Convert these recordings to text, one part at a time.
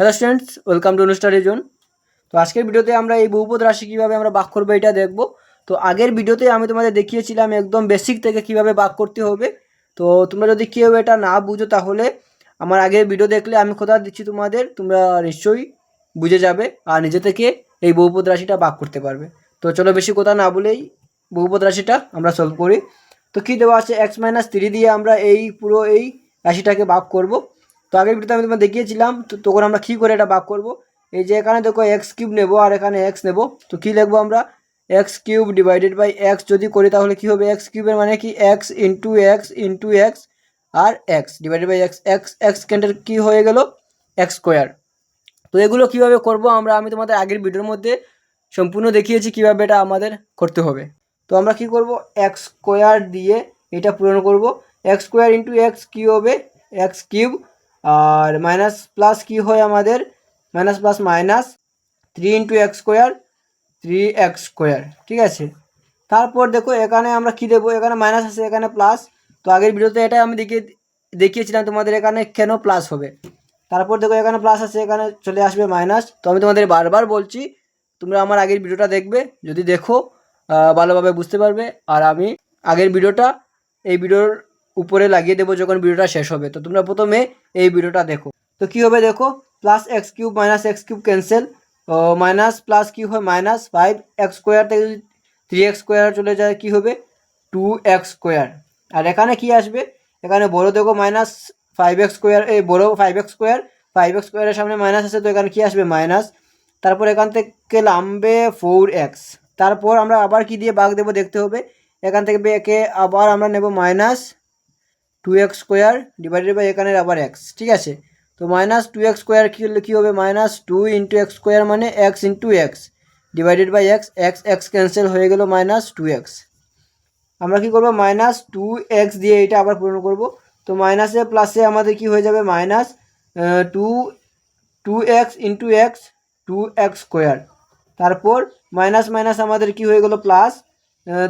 Hello students welcome to অনুষ্ঠান reason তো আজকের ভিডিওতে আমরা এই বহুপদ রাশি কীভাবে আমরা বাক করব এটা দেখব। তো আগের ভিডিওতে আমি তোমাদের দেখিয়েছিলাম একদম বেসিক থেকে কীভাবে বাক করতে হবে। তো তোমরা যদি কেউ এটা না বুঝো তাহলে আমার আগের ভিডিও দেখলে আমি কথা দিচ্ছি তোমাদের, তোমরা নিশ্চয়ই বুঝে যাবে আর নিজে থেকে এই বহুপদ রাশিটা বাক করতে পারবে। তো চলো বেশি কথা না বলেই বহুপদ রাশিটা আমরা সলভ করি। তো কী দেওয়া আছে? এক্স মাইনাস থ্রি দিয়ে আমরা এই পুরো এই রাশিটাকে বাক করব। তো আগের ভিডিওতে আমি তোমার দেখিয়েছিলাম, তো তখন আমরা কী করে এটা বাক করব? এই যে এখানে দেখো এক্স কিউব নেব আর এখানে এক্স নেব। তো কী লিখব আমরা? X cube divided by x যদি করি তাহলে কী হবে? এক্স কিউবের মানে কি? X into x into x R x divided by x x x cancel কী হয়ে গেল? এক্স স্কোয়ার তো এগুলো কীভাবে করব? আমরা, আমি তোমাদের আগের ভিডিওর মধ্যে সম্পূর্ণ দেখিয়েছি কীভাবে এটা আমাদের করতে হবে। তো আমরা কি করব? এক্স স্কোয়ার দিয়ে এটা পূরণ করব। এক্স স্কোয়ার ইন্টু এক্স কী হবে? এক্স কিউব আর মাইনাস প্লাস কি হয় আমাদের? Minus plus minus three into x square three x square ঠিক আছে? তারপর দেখো এখানে আমরা কি দেবো? এখানে মাইনাস আছে, এখানে প্লাস তো আগের ভিডিওতে এটা আমি দেখিয়ে দেখিয়েছিলাম তোমাদের এখানে কেন প্লাস হবে। তারপর দেখো এখানে প্লাস আছে, এখানে চলে আসবে মাইনাস তো আমি তোমাদের বারবার বলছি, তোমরা আমার আগের ভিডিওটা দেখবে, যদি দেখো ভালোভাবে বুঝতে পারবে। আর আমি আগের ভিডিওটা এই ভিডিওর উপরে লাগিয়ে দেবো যখন ভিডিওটা শেষ হবে। তো তোমরা প্রথমে এই ভিডিওটা দেখো। তো কী হবে দেখো? Plus x cube minus x cube cancel minus plus কি হয় মাইনাস ফাইভ এক্স স্কোয়ার থেকে যদি থ্রি এক্স স্কোয়ার চলে যায় কী হবে? টু এক্স স্কোয়ার আর এখানে কি আসবে? এখানে বড় দেখো মাইনাস ফাইভ এক্স স্কোয়ার এই বড় five x square five x স্কোয়ারের সামনে মাইনাস আছে, তো এখানে কি আসবে? মাইনাস তারপর এখান থেকে নামবে ফোর এক্স তারপর আমরা আবার কি দিয়ে বাঘ দেবো দেখতে হবে। এখান থেকে একে আবার আমরা নেব minus two x square divided by এখানের আবার এক্স ঠিক আছে? তো মাইনাস টু এক্স স্কোয়ার কী হলে কী হবে? Minus two into x square মানে x into x divided by x x x cancel হয়ে গেল মাইনাস টু এক্স আমরা কি করব? মাইনাস টু এক্স দিয়ে এটা আবার পূরণ করব। তো মাইনাসে প্লাসে আমাদের কি হয়ে যাবে? Minus two two x into x two x square তারপর মাইনাস মাইনাস আমাদের কি হয়ে গেল? Plus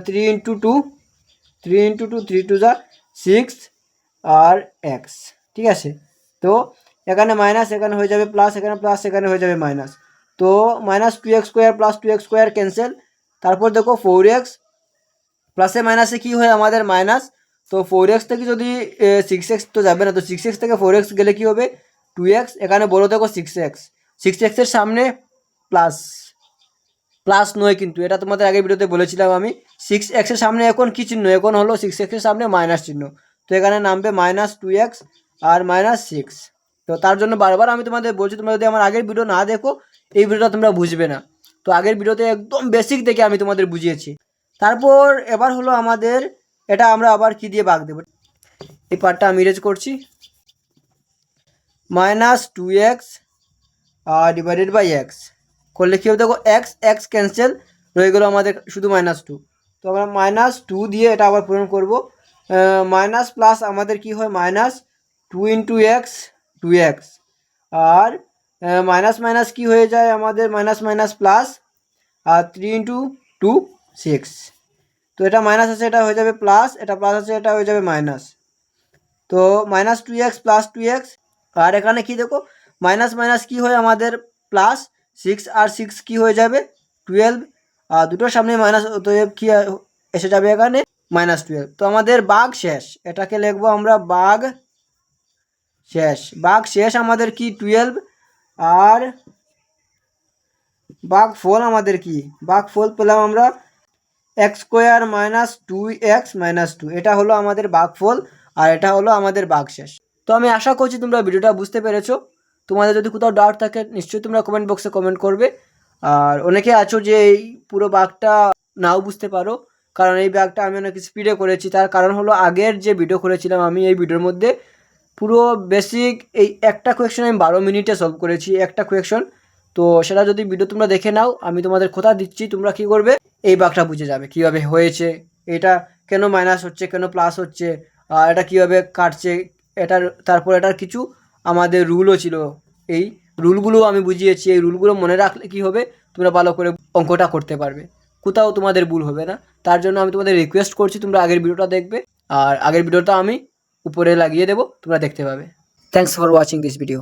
three into two three into two three two যা সিক্স আর এক্স ঠিক আছে? তো এখানে মাইনাস এখানে হয়ে যাবে প্লাস এখানে প্লাস এখানে হয়ে যাবে মাইনাস তো minus two x square plus two x square cancel তারপর দেখো ফোর এক্স প্লাসে মাইনাসে কী হয় আমাদের মাইনাস তো ফোর এক্স থেকে যদি সিক্স এক্স তো যাবে না, তো সিক্স এক্স থেকে ফোর এক্স গেলে কী হবে? টু এক্স এখানে বড় দেখো সিক্স এক্স সিক্স এক্সের সামনে প্লাস প্লাস নয় কিন্তু, এটা তোমাদের আগের ভিডিওতে বলেছিলাম আমি। সিক্স এক্সের সামনে এখন কী চিহ্ন? এখন হলো সিক্স এক্সের সামনে মাইনাস চিহ্ন। তো এখানে নামবে মাইনাস টু এক্স আর মাইনাস সিক্স তো তার জন্য বারবার আমি তোমাদের বলছি, তোমরা যদি আমার আগের ভিডিও না দেখো, এই ভিডিওটা তোমরা বুঝবে না। তো আগের ভিডিওতে একদম বেসিক থেকে আমি তোমাদের বুঝিয়েছি। তারপর এবার হলো আমাদের, এটা আমরা আবার কি দিয়ে বাগ দেবো? এই পার্টটা আমি ইরেজ করছি। মাইনাস টু এক্স আর ডিভাইডেড বাই এক্স করলে কী হবে? দেখো এক্স এক্স ক্যান্সেল রয়ে গেলো আমাদের শুধু মাইনাস টু তো আমরা মাইনাস টু দিয়ে এটা আবার পূরণ করব। মাইনাস প্লাস আমাদের কি হয়? Minus two into x two x আর মাইনাস মাইনাস কি হয়ে যায় আমাদের? মাইনাস মাইনাস প্লাস আর থ্রি ইন্টু টু সিক্স তো এটা মাইনাস আছে, এটা হয়ে যাবে প্লাস এটা প্লাস আছে, এটা হয়ে যাবে মাইনাস তো minus two x plus two x আর এখানে কি দেখো? মাইনাস মাইনাস কি হয় আমাদের? প্লাস সিক্স আর সিক্স কি হয়ে যাবে? টুয়েলভ আর দুটোর সামনে মাইনাস অতএব কি এসে যাবে এখানে? মাইনাস টুয়েলভ তো আমাদের বাঘ শেষ। এটাকে লিখব আমরা বাঘ শেষ। বাঘ শেষ আমাদের কি? টুয়েলভ আর বাঘ ফল আমাদের কি? বাঘ ফল পেলাম আমরা x square minus two x minus two এটা হলো আমাদের বাঘফল আর এটা হলো আমাদের বাঘ শেষ। তো আমি আশা করছি তোমরা ভিডিওটা বুঝতে পেরেছ। তোমাদের যদি কোথাও ডাউট থাকে, নিশ্চয়ই তোমরা কমেন্ট বক্সে কমেন্ট করবে। আর অনেকে আছো যে এই পুরো বাঘটা নাও বুঝতে পারো। কারণ এই ব্যাগটা আমি অনেক স্পিডে করেছি। তার কারণ হলো আগের যে ভিডিও করেছিলাম আমি, এই ভিডিওর মধ্যে পুরো বেসিক এই একটা কোয়েকশন আমি বারো মিনিটে সলভ করেছি, একটা কোয়েকশন তো সেটা যদি ভিডিও তোমরা দেখে নাও, আমি তোমাদের কথা দিচ্ছি, তোমরা কি করবে? এই বাঘটা বুঝে যাবে কীভাবে হয়েছে, এটা কেন মাইনাস হচ্ছে, কেন প্লাস হচ্ছে আর এটা কীভাবে কাটছে, এটার, তারপর এটার কিছু আমাদের রুলও ছিল। এই রুলগুলো আমি বুঝিয়েছি, এই রুলগুলো মনে রাখলে কি হবে? তোমরা ভালো করে অঙ্কটা করতে পারবে। কোথাও তোমাদের ভুল হবে না। তার জন্য আমি তোমাদের রিকোয়েস্ট করছি, তোমরা আগের ভিডিওটা দেখবে। আর আগের ভিডিওটা আমি উপরে লাগিয়ে দেবো, তোমরা দেখতে পাবে। Thanks for watching this video